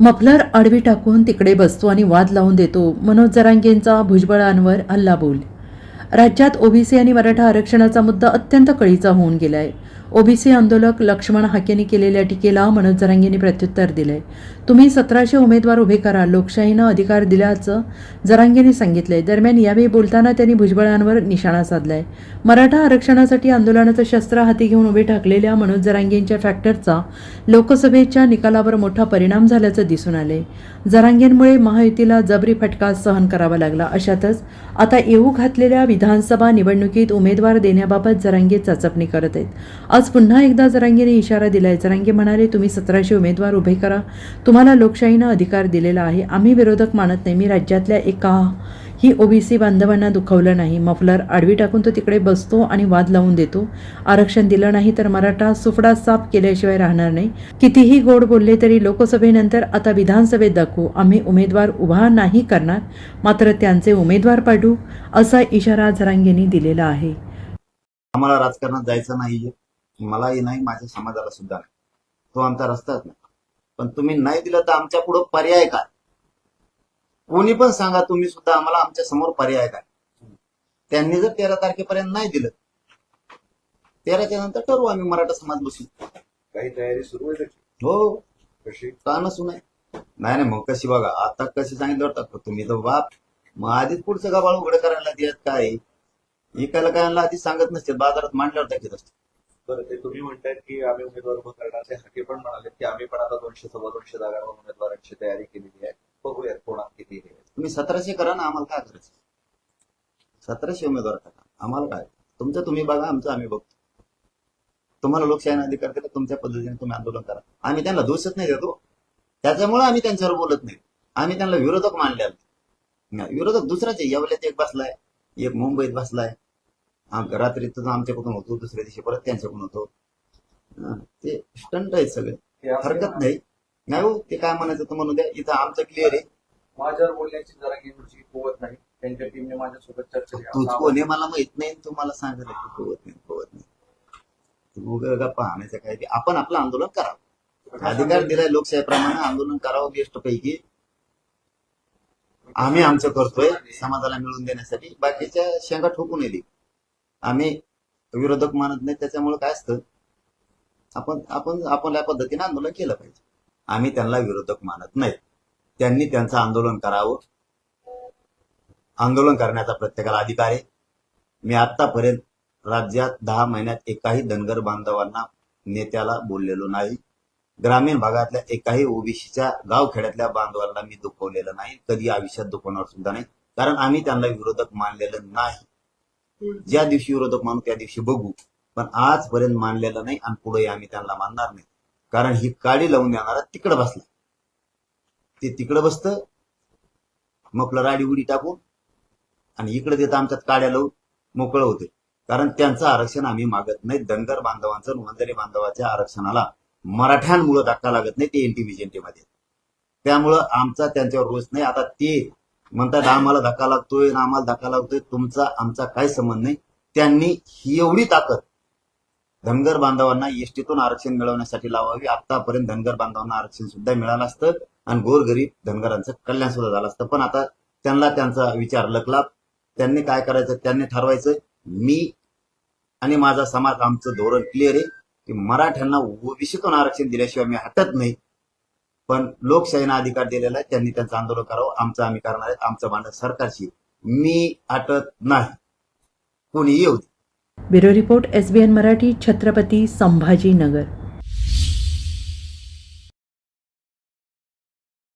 Muffler आडवी टाकून तिकडे बसतो आणि वाद लावून देतो मनोज जरांगेंचा भुजबळांवर हल्लाबोल राज्यात ओबीसी आणि मराठा आरक्षणाचा मुद्दा अत्यंत कळीचा होऊन गेलाय. ओबीसी आंदोलक लक्ष्मण हाकेंनी केलेल्या टीकेला मनोज जरांगेंनी प्रत्युत्तर दिलंय. तुम्ही सतराशे उमेदवार उभे करा लोकशाहीनं अधिकार दिल्याचं जरांगेंनी सांगितलंय. दरम्यान यावेळी बोलताना त्यांनी भुजबळांवर निशाणा साधलाय. मराठा आरक्षणासाठी आंदोलनाचं शस्त्र हाती घेऊन उभे ठाकलेल्या मनोज जरांगेंच्या फॅक्टरचा लोकसभेच्या निकालावर मोठा परिणाम झाल्याचं दिसून आलंय. जरांगेंमुळे महायुतीला जबरी फटका सहन करावा लागला. अशातच आता येऊ घातलेल्या विधानसभा निवडणुकीत उमेदवार देण्याबाबत जरांगे चाचपणी करत आहेत. आज पुन्हा एकदा जरांगीने इशारा दिलाय. जरांगे म्हणाले तुम्ही सतराशे उमेदवार उभे करा. तुम्हाला लोकशाहीनं अधिकार दिलेला आहे. आम्ही विरोधक मानत नाही. मी राज्यातल्या एका ही ओबीसी बांधवांना दुखवलं नाही. मफलर आडवी टाकून तो तिकडे बसतो आणि वाद लावून देतो. आरक्षण दिलं नाही तर मराठा सुफडा साफ केल्याशिवाय राहणार नाही. कितीही गोड बोलले तरी लोकसभेनंतर आता विधानसभेत दाखवू. आम्ही उमेदवार उभा नाही करणार. मात्र त्यांचे उमेदवार पाडू असा इशारा झरांगेंनी दिलेला आहे. आम्हाला राजकारणात जायचं नाहीये. मलाही नाही माझ्या समाजाला सुद्धा नाही. तो आमचा रस्ताच नाही पण तुम्ही नाही दिलं तर आमच्या पुढं पर्याय काय? कोणी पण सांगा तुम्ही सुद्धा आम्हाला आमच्यासमोर पर्याय काय? त्यांनी जर तेरा तारखेपर्यंत नाही दिलं तेराच्या नंतर ठरवू आम्ही मराठा समाज बसू काही तयारी सुरू आहे त्याची? हो. कशी? का नसू नाही नाही मग कशी बघा आता कशी सांगितलं होतं तुम्ही तर बाप मग आधीच पुढचं गाबाळ उघडं करायला देत काय? एकाला काय आधीच सांगत नसते बाजारात मांडल्यावर टाकीत असते. बरं ते तुम्ही म्हणतायत की आम्ही उमेदवार उभं करणार ते हाके पण म्हणाले की आम्ही पण आता दोनशे सव्वा दोनशे जागांवर उमेदवारांची तयारी केलेली आहे. बघूयात कोणा किती हे. आहे. तुम्ही सतराशे करा ना आम्हाला काय करायचं? सतराशे उमेदवार टाका आम्हाला काय? तुमचं तुम्ही बघा आमचं आम्ही बघतो. तुम्हाला लोकशाहीने अधिकार दिला तुमच्या पद्धतीने तुम्ही आंदोलन करा. आम्ही त्यांना दोषच नाही देतो. त्याच्यामुळे आम्ही त्यांच्यावर बोलत नाही. आम्ही त्यांना विरोधक मानले विरोधक दुसराच आहे. येवल्यात एक बसलाय एक मुंबईत बसलाय रात्री तर आमच्याकडून होतो दुसऱ्या दिवशी परत त्यांच्याकडून होतो. ते स्टंट आहेत सगळे. हरकत नाही. नाही हो ते काय म्हणायचं तर म्हणू द्या इथं आमचं क्लिअर आहे. माझ्यावर बोलण्याची जरा गेमची कुवत नाही. त्यांच्या टीमने माझ्यासोबत चर्चा. तूच कोण आहे मला माहीत नाही तुम्हाला सांगत आहे की कवत नाही कवत नाही. गप्पा हाणायचं काय ते. आपण आपलं आंदोलन करावं. अधिकार दिलाय लोकशाहीप्रमाणे आंदोलन करावं बेस्ट पैकी. आम्ही आमचं करतोय समाजाला मिळून देण्यासाठी. बाकीच्या शेंगा ठोकून येते आम्ही विरोधक मानत नाही त्याच्यामुळे काय असतं? आपण आपण आपल्या पद्धतीने आंदोलन केलं पाहिजे. आम्ही त्यांना विरोधक मानत नाही. त्यांनी त्यांचं आंदोलन करावं. आंदोलन करण्याचा प्रत्येकाला अधिकार आहे. मी आतापर्यंत राज्यात दहा महिन्यात एकाही धनगर बांधवांना नेत्याला बोललेलो नाही. ग्रामीण भागातल्या एकाही ओबीसीच्या गावखेड्यातल्या बांधवांना मी दुखवलेलं नाही. कधी आयुष्यात दुखवणार सुद्धा नाही. कारण आम्ही त्यांना विरोधक मानलेलं नाही. ज्या दिवशी विरोधक मानू त्या दिवशी बघू. पण आजपर्यंत मानलेलं नाही आणि पुढे आम्ही त्यांना मानणार नाही. कारण ही काडी लावून देणारा तिकडं बसला. ते तिकडं बसतं मग राडी उडी टाकून आणि इकडे देत आमच्यात काड्या लावून मोकळं होते. कारण त्यांचं आरक्षण आम्ही मागत नाही. धनगर बांधवांचं वंदरी बांधवाच्या आरक्षणाला मराठ्यांमुळे धक्का लागत नाही ते एनटी मध्ये. त्यामुळं आमचा त्यांच्यावर रोष नाही. आता ते म्हणतात आम्हाला धक्का लागतोय ना आम्हाला धक्का लागतोय. तुमचा आमचा काही संबंध नाही. त्यांनी ही एवढी ताकद धनगर बांधवांना एसटीतून आरक्षण मिळवण्यासाठी लावावी. आतापर्यंत धनगर बांधवांना आरक्षण सुद्धा मिळालं असतं आणि गोरगरीब धनगरांचं कल्याण सुद्धा झालं असतं. पण आता त्यांना त्यांचा विचार लकला त्यांनी काय करायचं? त्यांनी ठरवायचं मी आणि माझा समाज आमचं धोरण क्लिअर आहे की मराठ्यांना ओबीसीतून आरक्षण दिल्याशिवाय मी हटत नाही. पण लोकशाहीनं अधिकार दिलेला आहे त्यांनी त्यांचं आंदोलन करावं. आमचं आम्ही करणार आहेत. आमचं भांडण सरकारशी मी आटत नाही. कोणी येऊ bureau report SBN Marathi Chhatrapati Sambhajinagar.